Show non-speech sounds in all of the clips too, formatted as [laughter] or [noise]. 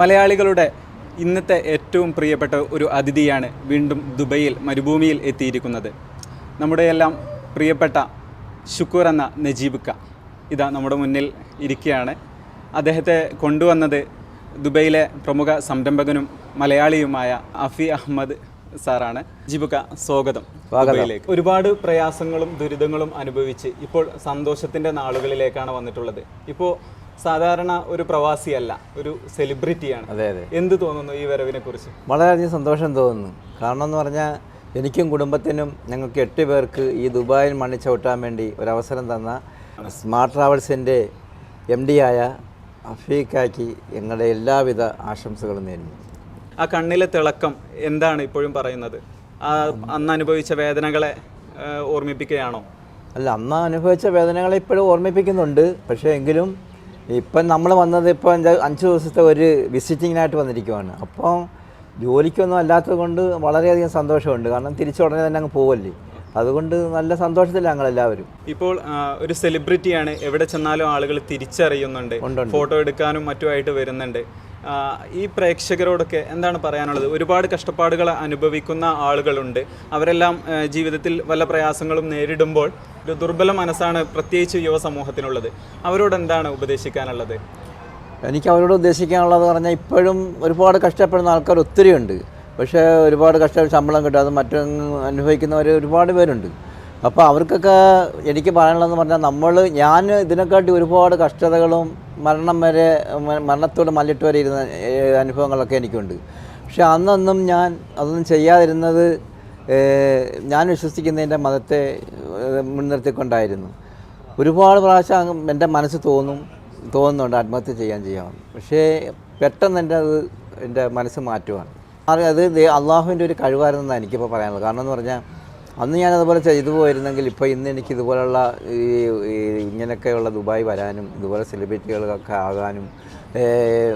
മലയാളികളുടെ ഇന്നത്തെ ഏറ്റവും പ്രിയപ്പെട്ട ഒരു അതിഥിയാണ് വീണ്ടും ദുബൈയിൽ മരുഭൂമിയിൽ എത്തിയിരിക്കുന്നത്. നമ്മുടെയെല്ലാം പ്രിയപ്പെട്ട ശുക്കൂർ എന്ന നജീബ്ക്ക ഇതാ നമ്മുടെ മുന്നിൽ ഇരിക്കുകയാണ്. അദ്ദേഹത്തെ കൊണ്ടുവന്നത് ദുബൈയിലെ പ്രമുഖ സംരംഭകനും മലയാളിയുമായ അഫി അഹമ്മദ് സാറാണ്. ജിബുക്ക സ്വാഗതം. ദുബൈയിലേക്ക്. ഒരുപാട് പ്രയാസങ്ങളും ദുരിതങ്ങളും അനുഭവിച്ച് ഇപ്പോൾ സന്തോഷത്തിന്റെ നാളുകളിലേക്കാണ് വന്നിട്ടുള്ളത്. ഇപ്പോൾ സാധാരണ ഒരു പ്രവാസിയല്ല ഒരു സെലിബ്രിറ്റിയാണ് അതെ അതെ. എന്ത് തോന്നുന്നു ഈ വരവിനെ കുറിച്ച് വളരെയധികം സന്തോഷം തോന്നുന്നു. കാരണം എന്ന് പറഞ്ഞാൽ എനിക്കും കുടുംബത്തിനും ഞങ്ങൾക്ക് എട്ട് പേർക്ക് ഈ ദുബായിൽ മണ്ണി ചവിട്ടാൻ വേണ്ടി ഒരവസരം തന്ന സ്മാർട്ട് ട്രാവൽസിന്റെ എം ഡി ആയ അഫീഖാക്കി ഞങ്ങളുടെ എല്ലാവിധ ആശംസകളും നേരുന്നു. ആ കണ്ണിലെ തിളക്കം എന്താണ് ഇപ്പോഴും പറയുന്നത്? ആ അന്ന് അനുഭവിച്ച വേദനകളെ ഓർമ്മിപ്പിക്കുകയാണോ? അല്ല അന്ന് അനുഭവിച്ച വേദനകളെ ഇപ്പോഴും ഓർമ്മിപ്പിക്കുന്നുണ്ട്. പക്ഷേ എങ്കിലും ഇപ്പം നമ്മൾ വന്നത് ഇപ്പോൾ എന്താ അഞ്ച് ദിവസത്തെ ഒരു വിസിറ്റിങ്ങിനായിട്ട് വന്നിരിക്കുവാണ്. അപ്പം ജോലിക്കൊന്നും അല്ലാത്തത് കൊണ്ട് വളരെയധികം സന്തോഷമുണ്ട്. കാരണം തിരിച്ചുടനെ തന്നെ അങ്ങ് പോവല്ലേ? അതുകൊണ്ട് നല്ല സന്തോഷത്തിലാണ് ഞങ്ങളെല്ലാവരും. ഇപ്പോൾ ഒരു സെലിബ്രിറ്റിയാണ് എവിടെ ചെന്നാലും ആളുകൾ തിരിച്ചറിയുന്നുണ്ട്. ഫോട്ടോ എടുക്കാനും മറ്റുമായിട്ട് വരുന്നുണ്ട്. ഈ പ്രേക്ഷകരോടൊക്കെ എന്താണ് പറയാനുള്ളത്? ഒരുപാട് കഷ്ടപ്പാടുകൾ അനുഭവിക്കുന്ന ആളുകളുണ്ട്. അവരെല്ലാം ജീവിതത്തിൽ വല്ല പ്രയാസങ്ങളും നേരിടുമ്പോൾ ഒരു ദുർബല മനസ്സാണ് പ്രത്യേകിച്ച് യുവസമൂഹത്തിനുള്ളത്. അവരോട് എന്താണ് ഉപദേശിക്കാനുള്ളത്? എനിക്ക് അവരോട് ഉദ്ദേശിക്കാനുള്ളത് പറഞ്ഞാൽ ഇപ്പോഴും ഒരുപാട് കഷ്ടപ്പെടുന്ന ആൾക്കാർ ഒത്തിരി ഉണ്ട് പക്ഷേ ഒരുപാട് കഷ്ട ശമ്പളം കിട്ടാതെ മറ്റും അനുഭവിക്കുന്നവർ ഒരുപാട് പേരുണ്ട്. അപ്പോൾ അവർക്കൊക്കെ എനിക്ക് പറയാനുള്ളതെന്ന് പറഞ്ഞാൽ നമ്മൾ ഞാൻ ഇതിനെക്കാട്ടി ഒരുപാട് കഷ്ടതകളും മരണം വരെ മരണത്തോട് മല്ലിട്ട് വരെ ഇരുന്ന അനുഭവങ്ങളൊക്കെ എനിക്കുണ്ട്. പക്ഷെ അന്നൊന്നും ഞാൻ അതൊന്നും ചെയ്യാതിരുന്നത് ഞാൻ വിശ്വസിക്കുന്നതിന്റെ മതത്തെ മുൻനിർത്തിക്കൊണ്ടായിരുന്നു. ഒരുപാട് പ്രാവശ്യം എന്റെ മനസ്സ് തോന്നും തോന്നുന്നുണ്ട് ആത്മഹത്യ ചെയ്യാൻ ചെയ്യാമെന്ന് പക്ഷേ പെട്ടെന്ന് എന്റെ അത് എന്റെ മനസ്സ് മാറ്റുവാണ്. അത് അള്ളാഹുവിന്റെ ഒരു കഴിവായിരുന്നെന്നാണ് എനിക്കിപ്പോൾ പറയാനുള്ളത്. കാരണം എന്ന് പറഞ്ഞാൽ അന്ന് ഞാൻ അതുപോലെ ചെയ്തു പോയിരുന്നെങ്കിൽ ഇപ്പോൾ ഇന്ന് എനിക്ക് ഇതുപോലുള്ള ഈ ഇങ്ങനെയൊക്കെയുള്ള ദുബായ് വരാനും ഇതുപോലെ സെലിബ്രിറ്റികളൊക്കെ ആകാനും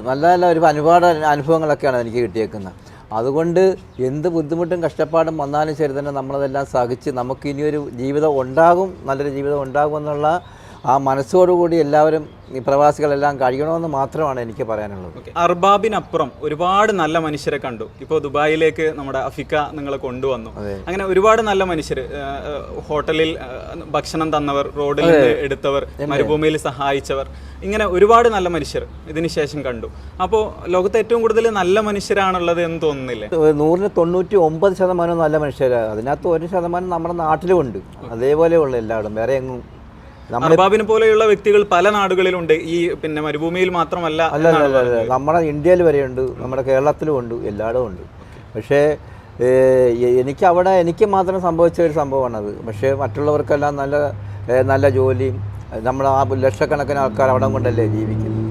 നല്ല നല്ല ഒരു ഒരുപാട് അനുഭവങ്ങളൊക്കെയാണ് എനിക്ക് കിട്ടിയേക്കുന്നത്. അതുകൊണ്ട് എന്ത് ബുദ്ധിമുട്ടും കഷ്ടപ്പാടും വന്നാലും ശരി തന്നെ നമ്മളതെല്ലാം സഹിച്ച് നമുക്ക് ഇനിയൊരു ജീവിതം ഉണ്ടാകും നല്ലൊരു ജീവിതം ഉണ്ടാകും എന്നുള്ള ആ മനസ്സോടുകൂടി എല്ലാവരും ഈ പ്രവാസികളെല്ലാം കഴിയണമെന്ന് മാത്രമാണ് എനിക്ക് പറയാനുള്ളത്. അർബാബിനപ്പുറം ഒരുപാട് നല്ല മനുഷ്യരെ കണ്ടു. ഇപ്പോൾ ദുബായിലേക്ക് നമ്മുടെ അഫിക്ക നിങ്ങളെ കൊണ്ടുവന്നു. അങ്ങനെ ഒരുപാട് നല്ല മനുഷ്യർ ഹോട്ടലിൽ ഭക്ഷണം തന്നവർ റോഡിൽ എടുത്തവർ മരുഭൂമിയിൽ സഹായിച്ചവർ ഇങ്ങനെ ഒരുപാട് നല്ല മനുഷ്യർ ഇതിനുശേഷം കണ്ടു. അപ്പോൾ ലോകത്ത് ഏറ്റവും കൂടുതൽ നല്ല മനുഷ്യരാണുള്ളത് എന്ന് തോന്നുന്നില്ലേ? നൂറിന് തൊണ്ണൂറ്റി ഒമ്പത് ശതമാനം നല്ല മനുഷ്യരാണ് അതിനകത്ത് ഒരു ശതമാനം നമ്മുടെ നാട്ടിലുമുണ്ട് അതേപോലെയുള്ള എല്ലായിടും വേറെ എങ്ങും അർബാബിനെ പോലെയുള്ള വ്യക്തികൾ പല നാടുകളിലുണ്ട്. ഈ പിന്നെ മരുഭൂമിയിൽ മാത്രമല്ല അല്ല അല്ല അല്ല അല്ല. നമ്മുടെ ഇന്ത്യയിൽ വരെയുണ്ട് നമ്മുടെ കേരളത്തിലും ഉണ്ട് എല്ലായിടും ഉണ്ട്. പക്ഷേ എനിക്ക് അവിടെ എനിക്ക് മാത്രം സംഭവിച്ച ഒരു സംഭവമാണ് അത് പക്ഷേ മറ്റുള്ളവർക്കെല്ലാം നല്ല നല്ല ജോലിയും നമ്മൾ ആ ലക്ഷക്കണക്കിന് ആൾക്കാർ അവിടെ കൊണ്ടല്ലേ ജീവിക്കുന്നത്.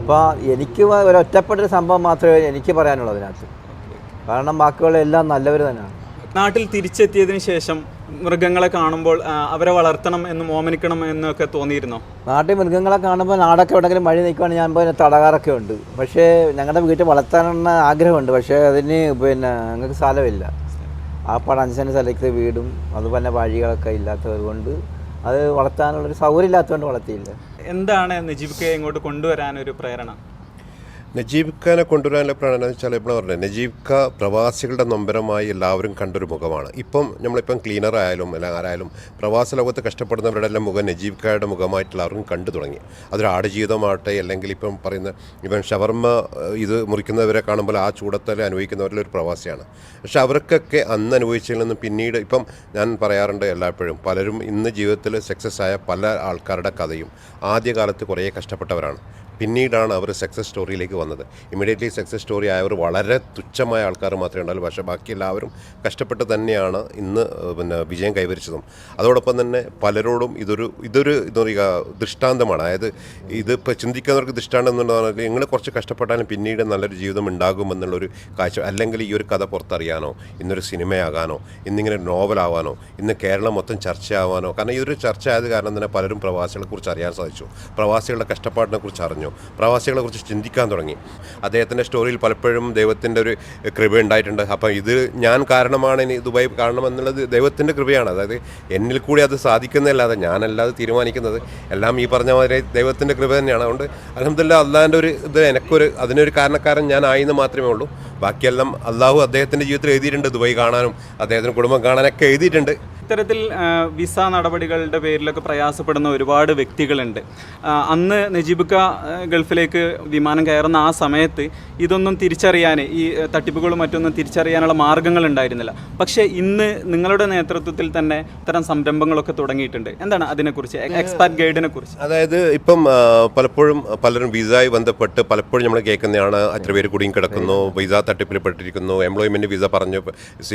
അപ്പോൾ എനിക്ക് ഒരൊറ്റപ്പെട്ടൊരു സംഭവം മാത്രമേ എനിക്ക് പറയാനുള്ളൂ അതിനകത്ത്. കാരണം ബാക്കിയുള്ള എല്ലാം നല്ലവർ തന്നെയാണ്. നാട്ടിൽ തിരിച്ചെത്തിയതിന് ശേഷം മൃഗങ്ങളെ കാണുമ്പോൾ അവരെ വളർത്തണം എന്ന് ഓമനിക്കണം എന്നൊക്കെ തോന്നിയിരുന്നോ? നാട്ടിൽ മൃഗങ്ങളെ കാണുമ്പോൾ നാടൊക്കെ എവിടെങ്കിലും മഴ നിൽക്കുവാണെങ്കിൽ ഞാൻ പോയി തടകാറൊക്കെ ഉണ്ട്. പക്ഷേ ഞങ്ങളുടെ വീട്ടിൽ വളർത്താനുള്ള ആഗ്രഹമുണ്ട്. പക്ഷേ അതിന് പിന്നെ ഞങ്ങൾക്ക് സ്ഥലമില്ല. ആ അഞ്ചന അഞ്ച് സ്ഥലത്ത് വീടും അതുപോലെ വഴികളൊക്കെ ഇല്ലാത്തത് കൊണ്ട് അത് വളർത്താനുള്ളൊരു സൗകര്യം ഇല്ലാത്തതുകൊണ്ട് വളർത്തിയില്ല. എന്താണ് നജീബ് ഇങ്ങോട്ട് കൊണ്ടുവരാനൊരു പ്രേരണ? നജീബ് ഖാനെ കൊണ്ടുവരാനുള്ള പ്രേരണ എന്ന് വെച്ചാൽ ഇപ്പോൾ പറഞ്ഞത് നജീബ് ഖാ പ്രവാസികളുടെ നൊമ്പരമായി എല്ലാവരും കണ്ടൊരു മുഖമാണ്. ഇപ്പം നമ്മളിപ്പം ക്ലീനർ ആയാലും അല്ല ആരായാലും പ്രവാസ ലോകത്ത് കഷ്ടപ്പെടുന്നവരുടെ എല്ലാം മുഖം നജീബ് ഖായുടെ മുഖമായിട്ട് കണ്ടു തുടങ്ങി. അതൊരു ആടുജീവിതമാകട്ടെ അല്ലെങ്കിൽ ഇപ്പം പറയുന്ന ഇപ്പം ഷവർമ്മ ഇത് മുറിക്കുന്നവരെ കാണുമ്പോൾ ആ ചൂടത്തല അനുഭവിക്കുന്നവരിൽ ഒരു പ്രവാസിയാണ്. പക്ഷെ അവർക്കൊക്കെ അന്ന് അനുഭവിച്ചതിൽ നിന്ന് പിന്നീട് ഇപ്പം ഞാൻ പറയാറുണ്ട് എല്ലായ്പ്പോഴും പലരും ഇന്ന് ജീവിതത്തിൽ സക്സസ് ആയ പല ആൾക്കാരുടെ കഥയും ആദ്യകാലത്ത് കുറേ കഷ്ടപ്പെട്ടവരാണ്. പിന്നീടാണ് അവർ സക്സസ് സ്റ്റോറിയിലേക്ക് വന്നത്. ഇമ്മീഡിയറ്റ്ലി സക്സസ് സ്റ്റോറി ആയവർ വളരെ തുച്ഛമായ ആൾക്കാർ മാത്രമേ ഉണ്ടാവുള്ളൂ. പക്ഷേ ബാക്കി എല്ലാവരും കഷ്ടപ്പെട്ട് തന്നെയാണ് ഇന്ന് പിന്നെ വിജയം കൈവരിച്ചതും. അതോടൊപ്പം തന്നെ പലരോടും ഇതൊരു ഇതൊരു എന്താ പറയുക ദൃഷ്ടാന്തമാണ്. അതായത് ഇത് ഇതിപ്പോൾ ചിന്തിക്കുന്നവർക്ക് ദൃഷ്ടാന്തം എന്ന് പറഞ്ഞാൽ നിങ്ങൾ കുറച്ച് കഷ്ടപ്പെട്ടാലും പിന്നീട് നല്ലൊരു ജീവിതം ഉണ്ടാകുമെന്നുള്ളൊരു കാഴ്ച. അല്ലെങ്കിൽ ഈ ഒരു കഥ പുറത്തറിയാനോ ഇന്നൊരു സിനിമയാകാനോ ഇന്നിങ്ങനെ നോവലാവാനോ ഇന്ന് കേരളം മൊത്തം ചർച്ചയാവാനോ. കാരണം ഈ ഒരു ചർച്ച ആയത് കാരണം തന്നെ പലരും പ്രവാസികളെക്കുറിച്ച് അറിയാൻ സാധിച്ചു. പ്രവാസികളുടെ കഷ്ടപ്പാടിനെ കുറിച്ച് അറിഞ്ഞു. പറഞ്ഞു. പ്രവാസികളെ കുറിച്ച് ചിന്തിക്കാൻ തുടങ്ങി. അദ്ദേഹത്തിന്റെ സ്റ്റോറിയിൽ പലപ്പോഴും ദൈവത്തിന്റെ ഒരു കൃപ ഉണ്ടായിട്ടുണ്ട് അപ്പം ഇത് ഞാൻ കാരണമാണ് ഇനി ദുബായ് കാണണമെന്നുള്ളത് ദൈവത്തിന്റെ കൃപയാണ്. അതായത് എന്നിൽ കൂടി അത് സാധിക്കുന്നതല്ലാതെ ഞാനല്ലാതെ തീരുമാനിക്കുന്നത് എല്ലാം ഈ പറഞ്ഞ മാതിരി ദൈവത്തിന്റെ കൃപ തന്നെയാണ്. അതുകൊണ്ട് അലഹമില്ല അള്ളാഹിന്റെ ഒരു ഇത് എനിക്കൊരു അതിനൊരു കാരണക്കാരൻ ഞാൻ ആയെന്ന് മാത്രമേ ഉള്ളൂ. ബാക്കിയെല്ലാം അള്ളാഹു അദ്ദേഹത്തിന്റെ ജീവിതത്തിൽ എഴുതിയിട്ടുണ്ട്. ദുബായ് കാണാനും അദ്ദേഹത്തിന് കുടുംബം കാണാനൊക്കെ എഴുതിയിട്ടുണ്ട്. ഇത്തരത്തിൽ വിസ നടപടികളുടെ പേരിലൊക്കെ പ്രയാസപ്പെടുന്ന ഒരുപാട് വ്യക്തികളുണ്ട്. അന്ന് നജീബുക്ക ഗൾഫിലേക്ക് വിമാനം കയറുന്ന ആ സമയത്ത് ഇതൊന്നും തിരിച്ചറിയാൻ ഈ തട്ടിപ്പുകളും മറ്റൊന്നും തിരിച്ചറിയാനുള്ള മാർഗങ്ങൾ ഉണ്ടായിരുന്നില്ല. പക്ഷേ ഇന്ന് നിങ്ങളുടെ നേതൃത്വത്തിൽ തന്നെ ഇത്തരം സംരംഭങ്ങളൊക്കെ തുടങ്ങിയിട്ടുണ്ട്. എന്താണ് അതിനെക്കുറിച്ച്? എക്സ്പാറ്റ് ഗൈഡിനെ കുറിച്ച്. അതായത് ഇപ്പം പലപ്പോഴും പലരും വിസയുമായി ബന്ധപ്പെട്ട് പലപ്പോഴും നമ്മൾ കേൾക്കുന്നതാണ്. അത്ര പേര് കൂടിയും കിടക്കുന്നു വിസ തട്ടിപ്പിൽ പെട്ടിരിക്കുന്നു എംപ്ലോയ്മെന്റ് വിസ പറഞ്ഞു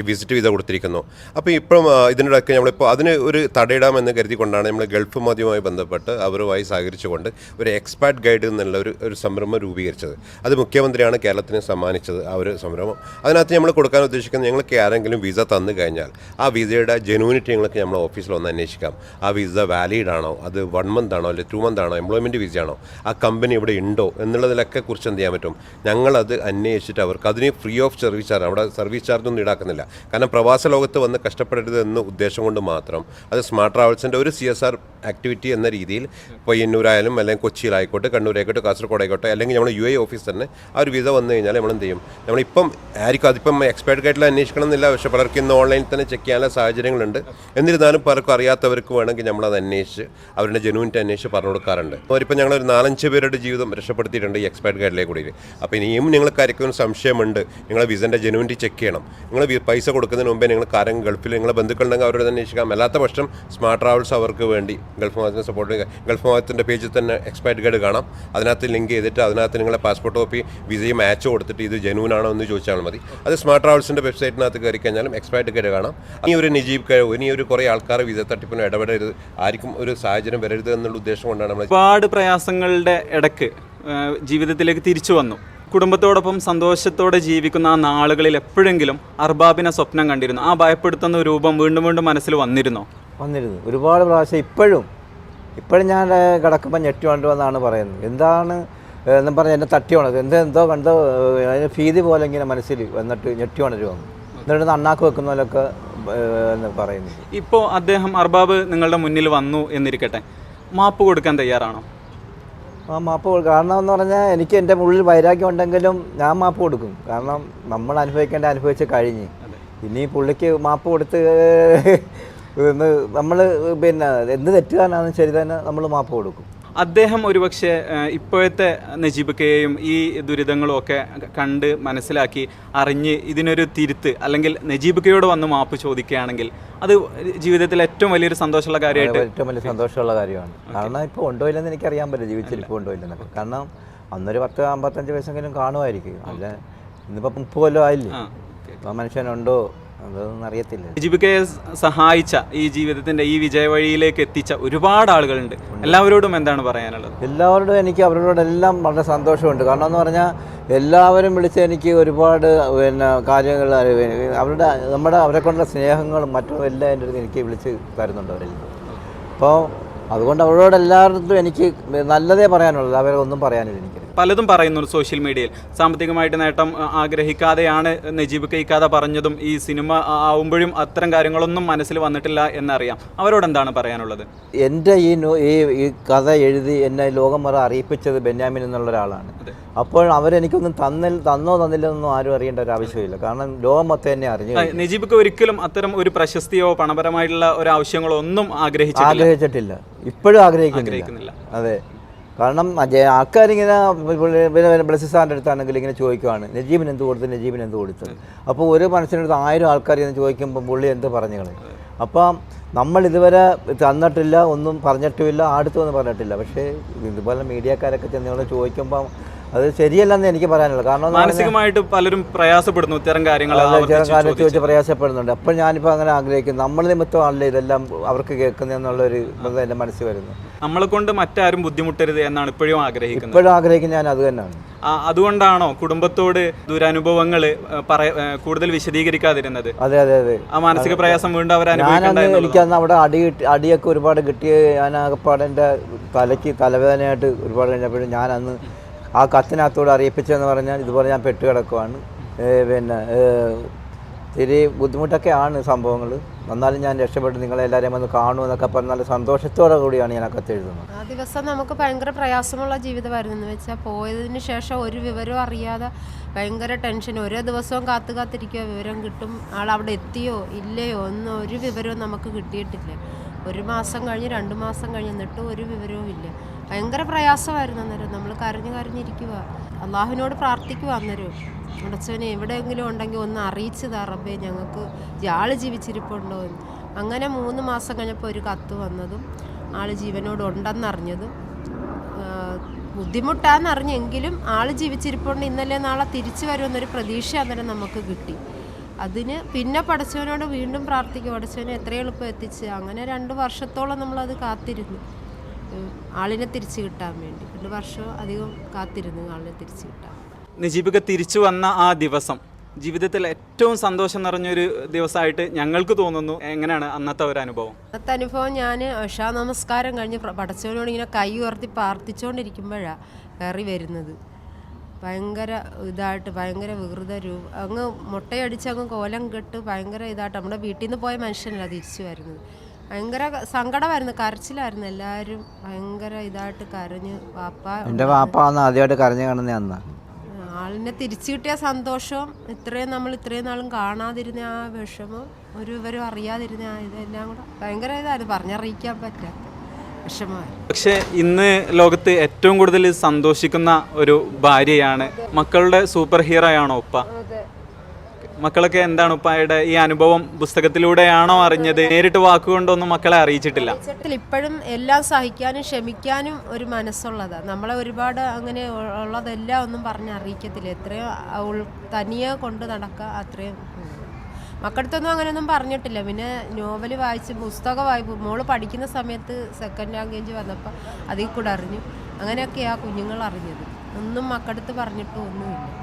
വിസിറ്റ് വിസ കൊടുത്തിരിക്കുന്നു. അപ്പോൾ ഇപ്പം ആ, ഇതിനിടയ്ക്ക് നമ്മളിപ്പോൾ അതിന് ഒരു തടയിടാമെന്ന് കരുതിക്കൊണ്ടാണ് നമ്മൾ ഗൾഫ് മാധ്യമവുമായി ബന്ധപ്പെട്ട് അവരുമായി സഹകരിച്ചുകൊണ്ട് ഒരു എക്സ്പാർട്ട് ഗൈഡ് എന്നുള്ള ഒരു ഒരു സംരംഭം രൂപീകരിച്ചത്. അത് മുഖ്യമന്ത്രിയാണ് കേരളത്തിന് സമ്മാനിച്ചത് ആ ഒരു സംരംഭം. അതിനകത്ത് നമ്മൾ കൊടുക്കാൻ ഉദ്ദേശിക്കുന്നത് ഞങ്ങൾക്ക് ആരെങ്കിലും വിസ തന്നു കഴിഞ്ഞാൽ ആ വിസയുടെ ജെനുവിനിറ്റി ഞങ്ങൾക്ക് നമ്മൾ ഓഫീസിൽ ഒന്ന് അന്വേഷിക്കാം. ആ വിസ വാലിഡ് ആണോ അത് വൺ മന്ത് ആണോ? അല്ലെങ്കിൽ ടു മന്ത് ആണോ? എംപ്ലോയ്മെന്റ് വിസ ആണോ ആ കമ്പനി ഇവിടെ ഉണ്ടോ? എന്നുള്ളതിലൊക്കെ കുറിച്ച് എന്ത് ചെയ്യാൻ പറ്റും? ഞങ്ങളത് അന്വേഷിച്ചിട്ട് അവർക്ക് അതിന് ഫ്രീ ഓഫ് സർവീസ് ചാർജ് അവിടെ സർവീസ് ചാർജ് ഒന്നും ഈടാക്കുന്നില്ല. കാരണം പ്രവാസ ലോകത്ത് വന്ന് കഷ്ടപ്പെടരുത് എന്ന് ഉദ്ദേശം കൊണ്ട് മാത്രം. അത് സ്മാർട്ട് ട്രാവൽസിന്റെ ഒരു സി എസ് ആർ ആക്ടിവിറ്റി എന്ന രീതിയിൽ പയ്യന്നൂരായാലും അല്ലെങ്കിൽ കൊച്ചിയിലായിക്കോട്ടെ കണ്ണൂരായിക്കോട്ടെ കാസർഗോഡ് ആയിക്കോട്ടെ അല്ലെങ്കിൽ നമ്മുടെ യു എ ഓഫീസ് തന്നെ ആ ഒരു വിസ വന്നു കഴിഞ്ഞാൽ നമ്മൾ എന്ത് ചെയ്യും? നമ്മളിപ്പം ആയിരിക്കും അതിപ്പം എക്സ്പേർട്ട് ഗൈഡിൽ അന്വേഷിക്കണം എന്നില്ല പക്ഷെ പലർക്കും ഇന്ന് ഓൺലൈനിൽ തന്നെ ചെക്ക് ചെയ്യാനുള്ള സാഹചര്യങ്ങളുണ്ട്. എന്നിരുന്നാലും പലർക്കും അറിയാത്തവർക്ക് വേണമെങ്കിൽ നമ്മളത് അന്വേഷിച്ച് അവരുടെ ജനുവിന്റെ അന്വേഷിച്ച് പറഞ്ഞു കൊടുക്കാറുണ്ട്. അവരിപ്പോൾ ഒരു നാലഞ്ച് പേരുടെ ജീവിതം രക്ഷപ്പെടുത്തിയിട്ടുണ്ട് ഈ എക്സ്പേർട്ട് ഗൈഡിലെ കൂടി അപ്പോൾ ഇനിയും നിങ്ങൾ കാര്യക്കൊരു സംശയമുണ്ട്. നിങ്ങൾ വിസന്റെ ജനുവിന്റെ ചെക്ക് ചെയ്യണം. നിങ്ങൾ പൈസ കൊടുക്കുന്നതിന് മുമ്പേ നിങ്ങൾ കാര്യം ഗൾഫിൽ നിങ്ങളെ ബന്ധുക്കളുണ്ടെങ്കിൽ അവരോട് അന്വേഷിക്കാം അല്ലാത്ത പക്ഷം സ്മാർട്ട് ട്രാവൽസ് അവർക്ക് വേണ്ടി ഗൾഫ് മാസത്തിന് സപ്പോർട്ട് ഗൾഫ് മാധ്യമത്തിന്റെ പേജിൽ തന്നെ എക്സ്പയർഡ് ഗൈഡ് കാണാം. അതിനകത്ത് ലിങ്ക് ചെയ്തിട്ട് അതിനകത്ത് നിങ്ങളെ പാസ്പോർട്ട് കോപ്പി വിസയും മാച്ച് കൊടുത്തിട്ട് ഇത് ജനുവൻ ആണോ എന്ന് ചോദിച്ചാൽ മതി. അത് സ്മാർട്ട് ട്രാവൽസിന്റെ വെബ്സൈറ്റിനകത്ത് കയറി കഴിഞ്ഞാലും എക്സ്പയർഡ് ഗൈഡ് കാണാം. ഇനി ഒരു നിജീബ് കഴിവ് ഇനി ഒരു കുറേ ആൾക്കാർ വിസ തട്ടിപ്പിനോ ഇടപെടരുത്. ആർക്കും ഒരു സാഹചര്യം വരരുത് എന്നുള്ള ഉദ്ദേശം കൊണ്ടാണ് നമ്മൾ ഒരുപാട് പ്രയാസങ്ങളുടെ ഇടയ്ക്ക് ജീവിതത്തിലേക്ക് തിരിച്ചു വന്നു. കുടുംബത്തോടൊപ്പം സന്തോഷത്തോടെ ജീവിക്കുന്ന ആ നാളുകളിൽ എപ്പോഴെങ്കിലും അർബാബിനെ സ്വപ്നം കണ്ടിരുന്നു? ആ ഭയപ്പെടുത്തുന്ന രൂപം വീണ്ടും വീണ്ടും മനസ്സിൽ വന്നിരുന്നോ? വന്നിരുന്നു. ഒരുപാട് പ്രാവശ്യം ഇപ്പോഴും ഇപ്പോഴും ഞാൻ കിടക്കുമ്പോൾ ഞെട്ടി കൊണ്ടുവന്നാണ് പറയുന്നത്. എന്താണ് എന്നും പറഞ്ഞ് എന്നെ തട്ടി ഉണത് എന്തോ എന്തോ കണ്ടോ അതിന് ഭീതി പോലെ ഇങ്ങനെ മനസ്സിൽ വന്നിട്ട് ഞെട്ടി ഉണരുവാണ് എന്നിട്ട് അണ്ണാക്ക് വെക്കുന്ന പോലൊക്കെ പറയുന്നു. ഇപ്പോൾ അദ്ദേഹം അർബാബ് നിങ്ങളുടെ മുന്നിൽ വന്നു എന്നിരിക്കട്ടെ. മാപ്പ് കൊടുക്കാൻ തയ്യാറാണോ? ആ മാപ്പ് കൊടുക്കും കാരണം എന്ന് പറഞ്ഞാൽ എനിക്ക് എന്റെ ഉള്ളിൽ വൈരാഗ്യം ഉണ്ടെങ്കിലും ഞാൻ മാപ്പ് കൊടുക്കും. കാരണം നമ്മൾ അനുഭവിക്കേണ്ട അനുഭവിച്ച് കഴിഞ്ഞ്. ഇനി പുള്ളിക്ക് മാപ്പ് കൊടുത്ത് [laughs] നമ്മൾ പിന്നെ എന്ത് തെറ്റുകാരനാണെന്ന് ശരി തന്നെ നമ്മൾ മാപ്പ് കൊടുക്കും. അദ്ദേഹം ഒരുപക്ഷെ ഇപ്പോഴത്തെ നജീബക്കയെയും ഈ ദുരിതങ്ങളും ഒക്കെ കണ്ട് മനസ്സിലാക്കി അറിഞ്ഞ് ഇതിനൊരു തിരുത്ത് അല്ലെങ്കിൽ നജീബക്കയോട് വന്ന് മാപ്പ് ചോദിക്കുകയാണെങ്കിൽ അത് ജീവിതത്തിൽ ഏറ്റവും വലിയൊരു സന്തോഷമുള്ള കാര്യമായിട്ട് ഏറ്റവും വലിയ സന്തോഷമുള്ള കാര്യമാണ്. കാരണം ഇപ്പോൾ ഉണ്ടോ ഇല്ലെന്ന് എനിക്കറിയാൻ പറ്റില്ല ജീവിച്ചിരിപ്പോൾ ഉണ്ടോ ഇല്ലെന്ന് കാരണം അന്നൊരു പത്ത് അമ്പത്തഞ്ച് വയസ്സെങ്കിലും കാണുമായിരിക്കും. അല്ല ഇന്നിപ്പോൾ മുപ്പത് കൊല്ലം ആയില്ലേ? ആ. മനുഷ്യനുണ്ടോ അതൊന്നും അറിയത്തില്ല. നജീബക്കയെ സഹായിച്ച ഈ ജീവിതത്തിന്റെ ഈ വിജയവഴിയിലേക്ക് എത്തിച്ച ഒരുപാട് ആളുകളുണ്ട്. എല്ലാവരോടും എന്താണ് പറയാനുള്ളത്? എല്ലാവരോടും എനിക്ക് അവരോടെല്ലാം വളരെ സന്തോഷമുണ്ട്. കാരണം എന്ന് പറഞ്ഞാൽ എല്ലാവരും വിളിച്ച് എനിക്ക് ഒരുപാട് പിന്നെ കാര്യങ്ങൾ അവരുടെ നമ്മുടെ അവരെ കൊണ്ടുള്ള സ്നേഹങ്ങളും മറ്റും എല്ലാം എന്റെ അടുത്ത് എനിക്ക് വിളിച്ച് തരുന്നുണ്ട് അവരെല്ലാം അപ്പോൾ അതുകൊണ്ട് അവരോട് എനിക്ക് നല്ലതേ പറയാനുള്ളൂ. അവരെ ഒന്നും പറയാനില്ല എനിക്ക്. പലതും പറയുന്നു സോഷ്യൽ മീഡിയയിൽ. സാമ്പത്തികമായിട്ട് നേട്ടം ആഗ്രഹിക്കാതെയാണ് നജീബ് കൈക്കാതെ പറഞ്ഞതും ഈ സിനിമ ആവുമ്പോഴും അത്തരം കാര്യങ്ങളൊന്നും മനസ്സിൽ വന്നിട്ടില്ല എന്നറിയാം. അവരോട് എന്താണ് പറയാനുള്ളത്? എന്റെ ഈ ഈ കഥ എഴുതി എന്നെ ലോകം വരെ അറിയിപ്പിച്ചത് ബെന്യാമിൻ എന്നുള്ള ഒരാളാണ് അപ്പോൾ അവരെനിക്കൊന്നും തന്നിൽ തന്നോ തന്നില്ലെന്നോ ആരും അറിയേണ്ട ഒരു ആവശ്യമില്ല. കാരണം ലോകം മൊത്തം എന്നെ അറിഞ്ഞു നജീബ്ക്ക് ഒരിക്കലും അത്തരം ഒരു പ്രശസ്തിയോ പണപരമായിട്ടുള്ള ഒരു ആവശ്യങ്ങളോ ഒന്നും ആഗ്രഹിച്ചിട്ടില്ല. ആഗ്രഹിച്ചിട്ടില്ല. ഇപ്പോഴും ആഗ്രഹിക്കുന്നില്ല. അതെ. കാരണം ആൾക്കാരിങ്ങനെ ബ്ലസ് സാറിന്റെ അടുത്താണെങ്കിൽ ഇങ്ങനെ ചോദിക്കുവാണ്. നജീബിന് എന്ത് കൊടുത്തു? നജീബിന് എന്ത് കൊടുത്ത്? അപ്പോൾ ഒരു മനുഷ്യനടുത്ത് ആയിരം ആൾക്കാർ ഇങ്ങനെ ചോദിക്കുമ്പോൾ പുള്ളി എന്ത് പറഞ്ഞു കളയും അപ്പം നമ്മൾ ഇതുവരെ തന്നിട്ടില്ല ഒന്നും പറഞ്ഞിട്ടുമില്ല അടുത്തൊന്നും പറഞ്ഞിട്ടില്ല. പക്ഷേ ഇതുപോലെ മീഡിയക്കാരൊക്കെ ചെന്ന് ചോദിക്കുമ്പം അത് ശരിയല്ലെന്ന് എനിക്ക് പറയാനുള്ളത് കാരണം മാനസികമായിട്ട് പലരും പ്രയാസപ്പെടുന്നു ഇത്തരം കാര്യങ്ങൾ ചില ചോദിച്ച്. വെച്ച് പ്രയാസപ്പെടുന്നുണ്ട്. അപ്പോൾ ഞാനിപ്പോൾ അങ്ങനെ ആഗ്രഹിക്കുന്നു. നമ്മൾ നിമിത്തമാണല്ലോ ഇതെല്ലാം അവർക്ക് കേൾക്കുന്നതെന്നുള്ളൊരു ഇത് എന്റെ മനസ്സിൽ വരുന്നു. നമ്മളെ കൊണ്ട് മറ്റാരും ബുദ്ധിമുട്ടരുത് എന്നാണ് ഇപ്പോഴും ആഗ്രഹിക്കുന്നത്. ഇപ്പോഴും ആഗ്രഹിക്കുന്നത് ഞാൻ അത് തന്നെയാണ്. അതുകൊണ്ടാണോ കുടുംബത്തോട് ദുരനുഭവങ്ങൾ കൂടുതൽ വിശദീകരിക്കാതിരുന്നത്? അതെ അതെ അതെ. ആ മാനസിക പ്രയാസം വീണ്ടും അവർ എനിക്കന്ന് അവിടെ അടി അടിയൊക്കെ ഒരുപാട് കിട്ടിയ ഞാൻ ആകെപ്പാടെ എന്റെ തലയ്ക്ക് തലവേദനയായിട്ട് ഒരുപാട് കഴിഞ്ഞപ്പോഴും ഞാൻ അന്ന് ആ കത്തിനകത്തോട് അറിയിപ്പിച്ചതെന്ന് പറഞ്ഞാൽ ഇതുപോലെ ഞാൻ പെട്ട് കിടക്കുവാണ്. പിന്നെ ഇത്തിരി ബുദ്ധിമുട്ടൊക്കെ ആണ് സംഭവങ്ങൾ എന്നാലും ഞാൻ രക്ഷപ്പെട്ട്. നിങ്ങളെല്ലാവരെയും വന്ന് കാണൂ എന്നൊക്കെ പറഞ്ഞാൽ സന്തോഷത്തോടെ കൂടിയാണ് ഞാൻ കത്ത് എഴുതുന്നത്. ആ ദിവസം നമുക്ക് ഭയങ്കര പ്രയാസമുള്ള ജീവിതമായിരുന്നു. എന്ന് വെച്ചാൽ പോയതിന് ശേഷം ഒരു വിവരവും അറിയാതെ ഭയങ്കര ടെൻഷൻ. ഓരോ ദിവസവും കാത്തു കാത്തിരിക്കുക വിവരം കിട്ടും. ആൾ അവിടെ എത്തിയോ ഇല്ലയോ ഒന്നും ഒരു വിവരവും നമുക്ക് കിട്ടിയിട്ടില്ല. ഒരു മാസം കഴിഞ്ഞ് രണ്ട് മാസം കഴിഞ്ഞ് എന്നിട്ടും ഒരു വിവരവും ഇല്ല. ഭയങ്കര പ്രയാസമായിരുന്നു അന്നേരം. നമ്മൾ കരഞ്ഞു കരഞ്ഞിരിക്കുക അള്ളാഹുവിനോട് പ്രാർത്ഥിക്കുക അന്നേരം. അടച്ചവനെ എവിടെയെങ്കിലും ഉണ്ടെങ്കിൽ ഒന്ന് അറിയിച്ചു തറബേ ഞങ്ങൾക്ക് ആൾ ജീവിച്ചിരിപ്പുണ്ടോ എന്ന്. അങ്ങനെ മൂന്ന് മാസം കഴിഞ്ഞപ്പോൾ ഒരു കത്ത് വന്നതും ആൾ ജീവനോട് ഉണ്ടെന്നറിഞ്ഞതും ആ, ബുദ്ധിമുട്ടാന്നറിഞ്ഞെങ്കിലും ആൾ ജീവിച്ചിരിപ്പുണ്ട് ഇന്നലെ നാളെ തിരിച്ചു വരുമെന്നൊരു പ്രതീക്ഷ അന്നേരം നമുക്ക് കിട്ടി. അതിന് പിന്നെ പഠിച്ചവനോട് വീണ്ടും പ്രാർത്ഥിക്കും. പഠിച്ചവനെ എത്ര എളുപ്പം എത്തിച്ച്. അങ്ങനെ രണ്ട് വർഷത്തോളം നമ്മളത് കാത്തിരുന്നു. ആളിനെ തിരിച്ചു കിട്ടാൻ വേണ്ടി. രണ്ട് വർഷം അധികം കാത്തിരുന്നു ആളിനെ തിരിച്ചു കിട്ടാൻ. നജീബിക തിരിച്ചു വന്ന ആ ദിവസം ജീവിതത്തിൽ ഏറ്റവും സന്തോഷം നിറഞ്ഞൊരു ദിവസമായിട്ട് ഞങ്ങൾക്ക് തോന്നുന്നു. എങ്ങനെയാണ് അന്നത്തെ ഒരു അനുഭവം? അന്നത്തെ അനുഭവം ഞാൻ ഉഷാ നമസ്കാരം കഴിഞ്ഞ് പടച്ചവനോട് ഇങ്ങനെ കൈ ഉയർത്തി പ്രാർത്ഥിച്ചുകൊണ്ടിരിക്കുമ്പോഴാണ് കയറി വരുന്നത്. ഭയങ്കര ഇതായിട്ട് ഭയങ്കര വികൃത രൂപ അങ്ങ് മുട്ടയടിച്ച് അങ്ങ് കോലം കെട്ട് ഭയങ്കര ഇതായിട്ട് നമ്മുടെ വീട്ടിൽ നിന്ന് പോയ മനുഷ്യനല്ല തിരിച്ചു വരുന്നത്. ഭയങ്കര സങ്കടമായിരുന്നു. കരച്ചിലായിരുന്നു. എല്ലാവരും ഭയങ്കര ഇതായിട്ട് കരഞ്ഞ് വാപ്പ എന്റെ വാപ്പ വന്ന് ആദ്യമായിട്ട് കരഞ്ഞു കാണുന്ന അന്ന്. ആളിനെ തിരിച്ചു കിട്ടിയ സന്തോഷവും ഇത്രയും നമ്മൾ ഇത്രയും നാളും കാണാതിരുന്ന ആ വിഷമം ഒരു വിവരം അറിയാതിരുന്ന ആ ഇതെല്ലാം കൂടെ ഭയങ്കര ഇതായിരുന്നു. പറഞ്ഞറിയിക്കാൻ പറ്റാത്ത പക്ഷെ പക്ഷേ ഇന്ന് ലോകത്ത് ഏറ്റവും കൂടുതൽ സന്തോഷിക്കുന്ന ഒരു ഭാര്യയാണ് മക്കളുടെ സൂപ്പർ ഹീറോ ആണോ ഉപ്പ? മക്കളൊക്കെ എന്താണ് ഉപ്പായുടെ ഈ അനുഭവം പുസ്തകത്തിലൂടെയാണോ അറിഞ്ഞത്? നേരിട്ട് വാക്കുകൊണ്ടൊന്നും മക്കളെ അറിയിച്ചിട്ടില്ല. ഇപ്പോഴും എല്ലാം സഹിക്കാനും ക്ഷമിക്കാനും ഒരു മനസ്സുള്ളതാണ് നമ്മളെ ഒരുപാട് അങ്ങനെ ഉള്ളതെല്ലാം ഒന്നും പറഞ്ഞ് അറിയിക്കത്തില്ല. എത്രയും തനിയെ കൊണ്ട് നടക്കുക അത്രയും. മക്കടുത്തൊന്നും അങ്ങനെയൊന്നും പറഞ്ഞിട്ടില്ല. പിന്നെ നോവൽ വായിച്ച് പുസ്തകം വായിപ്പ് മോൾ പഠിക്കുന്ന സമയത്ത് സെക്കൻഡ് ലാംഗ്വേജ് വന്നപ്പോൾ അതിൽ കൂടെ അറിഞ്ഞു. അങ്ങനെയൊക്കെയാണ് കുഞ്ഞുങ്ങൾ അറിഞ്ഞത്. ഒന്നും മക്കടുത്ത് പറഞ്ഞിട്ടും ഒന്നുമില്ല.